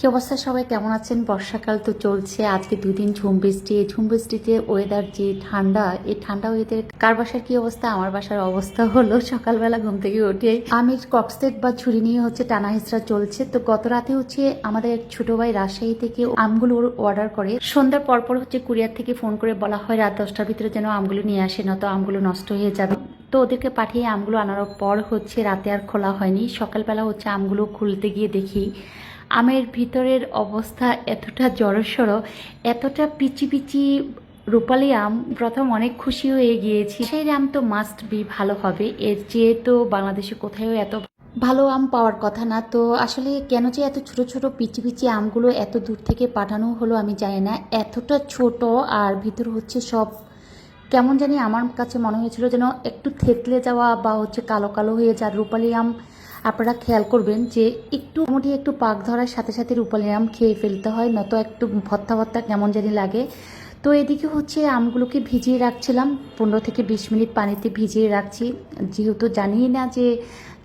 কি অবস্থা? সবাই কেমন আছেন? বর্ষাকাল তো চলছে। আজকে দুদিন ঝুম বৃষ্টি এই ঝুম বৃষ্টিতে ওয়েদার যে ঠান্ডা, এই ঠান্ডা ওয়েদার কার বাসার কি অবস্থা? আমার বাসার অবস্থা হলো সকালবেলা ঘুম থেকে উঠে আমি কক্সেট বা ছুরি নিয়ে হচ্ছে টানা হেঁচড়া চলছে। তো গত রাতে হচ্ছে আমাদের এক ছোট ভাই রাজশাহী থেকে আমগুলো অর্ডার করে। সন্ধ্যার পরপর হচ্ছে কুরিয়ার থেকে ফোন করে বলা হয়, রাত দশটার ভিতরে যেন আমগুলো নিয়ে আসে না তো আমগুলো নষ্ট হয়ে যাবে। তো ওদেরকে পাঠিয়ে আমগুলো আনার পর হচ্ছে রাতে আর খোলা হয়নি। সকালবেলা হচ্ছে আমগুলো খুলতে গিয়ে দেখি আমের ভিতরের অবস্থা এতটা জড়সড়, এতটা পিচি পিচি রূপালি আম, প্রথম অনেক খুশি হয়ে গিয়েছি। সেই আম তো মাস্ট বি ভালো হবে। এর চেয়ে তো বাংলাদেশে কোথাও এত ভালো আম পাওয়ার কথা না। তো আসলে কেন যে এত ছোট ছোট পিচি পিচি আমগুলো এত দূর থেকে পাঠানো হলো আমি জানি না। এতটা ছোট আর ভিতর হচ্ছে সব কেমন জানি আমার কাছে মনে হয়েছিল যেন একটু থেতলে যাওয়া বা হচ্ছে কালো কালো হয়ে যাওয়ার রূপালি আম আপনারা খেয়াল করবেন যে একটু মোটামুটি একটু পাক ধরার সাথে সাথে রূপালি আম খেয়ে ফেলতে হয়, নয়তো একটু ভত্তা ভত্তা কেমন জানি লাগে। তো এদিকে হচ্ছে আমগুলোকে ভিজিয়ে রাখছিলাম, পনেরো থেকে বিশ মিনিট পানিতে ভিজিয়ে রাখছি। যেহেতু জানি না যে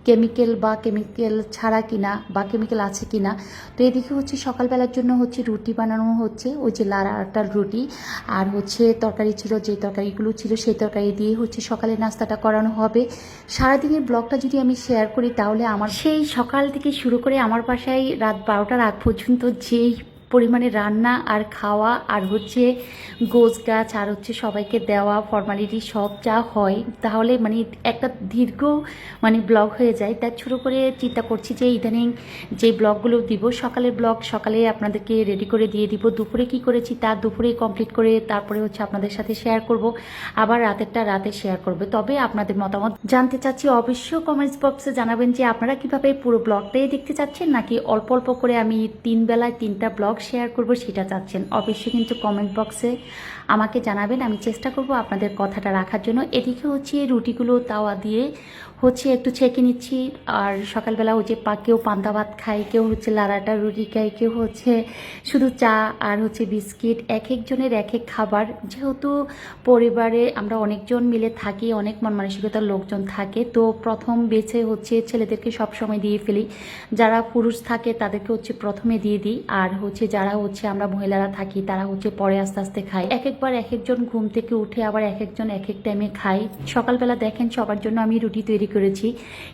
কেমিক্যাল বা কেমিক্যাল ছাড়া কিনা বা কেমিক্যাল আছে কিনা। তো এদিকে হচ্ছে সকালবেলার জন্য হচ্ছে রুটি বানানো হচ্ছে, ওই যে লাল আটার রুটি। আর হচ্ছে তরকারি ছিল যে তরকারিগুলো ছিল সেই তরকারি দিয়ে হচ্ছে সকালে নাস্তাটা করানো হবে। সারাদিনের ব্লগটা যদি আমি শেয়ার করি তাহলে আমার সেই সকাল থেকে শুরু করে আমার বাসায় রাত বারোটার আগ পর্যন্ত যেই পরিমাণে রান্না আর খাওয়া আর হচ্ছে গোছ গাছ আর হচ্ছে সবাইকে দেওয়া ফর্মালিটি সব যা হয়, তাহলে মানে একটা দীর্ঘ মানে ব্লগ হয়ে যায়। তার ছোটো করে চিন্তা করছি যে ইদানিং যে ব্লগগুলো দিব, সকালের ব্লগ সকালে আপনাদেরকে রেডি করে দিয়ে দিব। দুপুরে কি করেছি তার দুপুরে কমপ্লিট করে তারপরে হচ্ছে আপনাদের সাথে শেয়ার করব। আবার রাতেরটা রাতে শেয়ার করবে। তবে আপনাদের মতামত জানতে চাচ্ছি, অবশ্যই কমেন্টস বক্সে জানাবেন যে আপনারা কীভাবে পুরো ব্লগটাই দেখতে চাচ্ছেন, নাকি অল্প অল্প করে আমি তিন বেলায় তিনটা ব্লগ শেয়ার করব সেটা চাচ্ছেন। অবশ্যই কিন্তু কমেন্ট বক্সে আমাকে জানাবেন। আমি চেষ্টা করব আপনাদের কথাটা রাখার জন্য। এদিকে হচ্ছে রুটিগুলো তাওয়া দিয়ে হচ্ছে একটু ছেঁকে নিচ্ছি। আর সকালবেলা যে পা কেউ পান্তা ভাত খায়, কেউ হচ্ছে লাড়াটা রুটি খায়, কেউ হচ্ছে শুধু চা আর হচ্ছে বিস্কিট। এক একজনের এক এক খাবার। যেহেতু পরিবারে আমরা অনেকজন মিলে থাকি, অনেক মন মানসিকতার লোকজন থাকে, তো প্রথম বেছে হচ্ছে ছেলেদেরকে সব সময় দিয়ে ফেলি। যারা পুরুষ থাকে তাদেরকে হচ্ছে প্রথমে দিয়ে দিই। আর হচ্ছে যারা হচ্ছে আমরা মহিলারা থাকি, তারা হচ্ছে পরে আস্তে আস্তে খাই এক একবার এক একজন ঘুম থেকে উঠে আবার এক একজন এক এক টাইমে খাই সকালবেলা দেখেন সবার জন্য আমি রুটি তৈরি করেছি।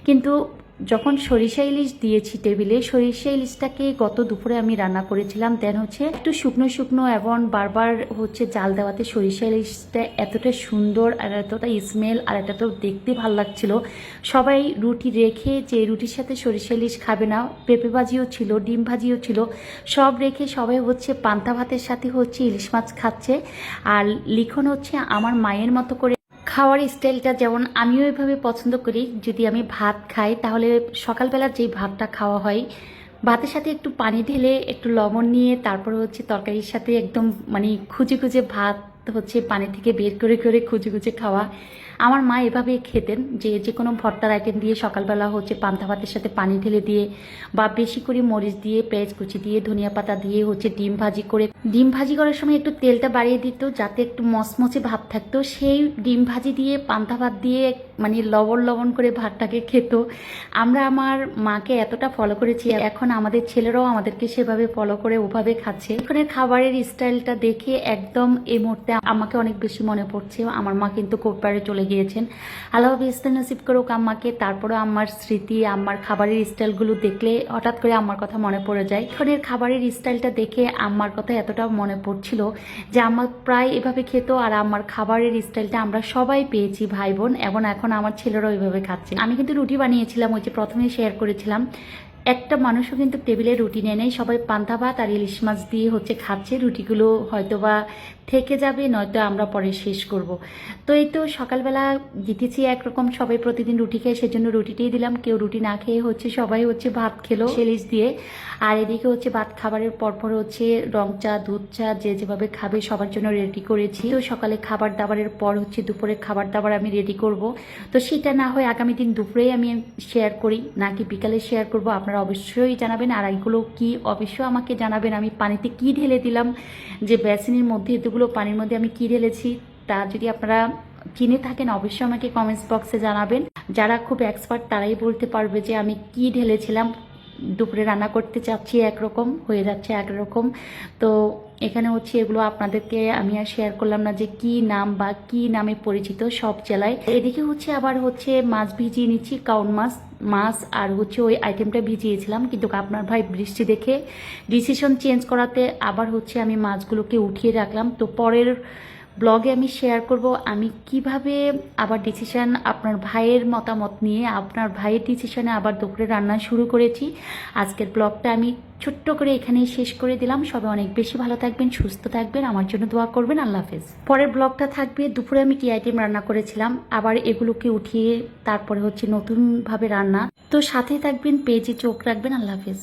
কিন্তু যখন সরিষা ইলিশ দিয়েছি টেবিলে, সরিষা ইলিশটাকে গত দুপুরে আমি রান্না করেছিলাম। দেন হচ্ছে একটু শুকনো শুকনো এবং বারবার হচ্ছে জাল দেওয়াতে সরিষা ইলিশটা এতটা সুন্দর আর এতটা স্মেল আর এটা তো দেখতে ভালো লাগছিল। সবাই রুটি রেখে যে রুটির সাথে সরিষা ইলিশ খাবে না, পেঁপে ভাজিও ছিল, ডিম ভাজিও ছিল, সব রেখে সবাই হচ্ছে পান্তা ভাতের সাথে হচ্ছে ইলিশ মাছ খাচ্ছে। আর লিখন হচ্ছে আমার মায়ের মতো করে খাওয়ার স্টাইলটা যেমন আমিও এভাবে পছন্দ করি, যদি আমি ভাত খাই, তাহলে সকালবেলা যেই ভাতটা খাওয়া হয়, ভাতের সাথে একটু পানি ঢেলে একটু লবণ নিয়ে তারপর হচ্ছে তরকারির সাথে একদম মানে খুঁজে খুঁজে ভাত হচ্ছে পানি থেকে বের করে করে খুঁজে খুঁজে খাওয়া। আমার মা এভাবে খেতেন যে যে কোনো ভর্তার আইটেম দিয়ে সকালবেলা হচ্ছে পান্তা ভাতের সাথে পানি ঢেলে দিয়ে বা বেশি করে মরিচ দিয়ে, পেঁয়াজ কুচি দিয়ে, ধনিয়া পাতা দিয়ে হচ্ছে ডিম ভাজি করে। ডিম ভাজি করার সময় একটু তেলটা বাড়িয়ে দিত যাতে একটু মচমচে ভাব থাকতো। সেই ডিম ভাজি দিয়ে, পান্তা ভাত দিয়ে মানে লবণ লবণ করে ভাতটাকে খেত। আমরা আমার মাকে এতটা ফলো করেছি, এখন আমাদের ছেলেরাও আমাদেরকে সেভাবে ফলো করে, ওভাবে খাচ্ছে। এখানে খাবারের স্টাইলটা দেখে একদম এই মুহূর্তে আমাকে অনেক বেশি মনে পড়ছে। আমার মা কিন্তু কোপারে চলে গিয়েছেন। আল্লাহ ইস্তান নসিব করুক আম্মাকে তারপরে আমার স্মৃতি আমার খাবারের স্টাইলগুলো দেখলে হঠাৎ করে আমার কথা মনে পড়ে যায়। এখানের খাবারের স্টাইলটা দেখে আম্মার কথা এতটা মনে পড়ছিল যে আমার প্রায় এভাবে খেত আর আমার খাবারের স্টাইলটা আমরা সবাই পেয়েছি ভাই বোন, এবং এখন আমার ছেলেরাও ওইভাবে খাচ্ছে। আমি কিন্তু রুটি বানিয়েছিলাম, ওই যে প্রথমে শেয়ার করেছিলাম। একটা মানুষও কিন্তু টেবিলে রুটি নেয় নেই, সবাই পান্তা ভাত আর ইলিশ মাছ দিয়ে হচ্ছে খাচ্ছে। রুটিগুলো হয়তোবা থেকে যাবে, নয়তো আমরা পরে শেষ করব। তো এই তো সকালবেলা দিতেছি একরকম, সবাই প্রতিদিন রুটি খায়, সেজন্য রুটিটাই দিলাম। কেউ রুটি না খেয়ে হচ্ছে সবাই হচ্ছে ভাত খেলো সেলিশ দিয়ে। আর এদিকে হচ্ছে ভাত খাবারের পরপর হচ্ছে রং চা, দুধ চা, যে যেভাবে খাবে সবার জন্য রেডি করেছি। তো সকালে খাবার দাবারের পর হচ্ছে দুপুরে খাবার দাবার আমি রেডি করব। তো সেটা না হয় আগামী দিন দুপুরেই আমি শেয়ার করি, নাকি বিকালে শেয়ার করব, আপনারা অবশ্যই জানাবেন। আর এইগুলো কি, অবশ্যই আমাকে জানাবেন। আমি পানিতে কি ঢেলে দিলাম, যে বেসিনের মধ্যে এতগুলো পানির মধ্যে আমি কী ঢেলেছি, তা যদি আপনারা কিনে থাকেন, অবশ্যই আমাকে কমেন্টস বক্সে জানাবেন। যারা খুব এক্সপার্ট তারাই বলতে পারবে যে আমি কি ঢেলেছিলাম দুপুরে রান্না করতে চাচ্ছি একরকম, হয়ে যাচ্ছে একরকম। তো এখানে হচ্ছে এগুলো আপনাদেরকে আমি আর শেয়ার করলাম না যে কি নাম বা কি নামে পরিচিত সব জেলায়। এদিকে হচ্ছে আবার হচ্ছে মাছ ভিজিয়ে নিচ্ছি, কাউন মাছ মাছ আর হচ্ছে ওই আইটেমটা ভিজিয়েছিলাম। কিন্তু আপনার ভাই বৃষ্টি দেখে ডিসিশন চেঞ্জ করাতে আবার হচ্ছে আমি মাছগুলোকে উঠিয়ে রাখলাম। তো পরের ব্লগে আমি শেয়ার করব, আমি কীভাবে আবার ডিসিশান আপনার ভাইয়ের মতামত নিয়ে, আপনার ভাইয়ের ডিসিশানে আবার দুপুরে রান্না শুরু করেছি। আজকের ব্লগটা আমি ছোট্ট করে এখানেই শেষ করে দিলাম। সবাই অনেক বেশি ভালো থাকবেন, সুস্থ থাকবেন। আমার জন্য দোয়া করবেন। আল্লাহ হাফেজ। পরের ব্লগটা থাকবে, দুপুরে আমি কি আইটেম রান্না করেছিলাম। আবার এগুলোকে উঠিয়ে তারপরে হচ্ছে নতুনভাবে রান্না। তো সাথে থাকবেন পেজে চোখ রাখবেন। আল্লাহ হাফেজ।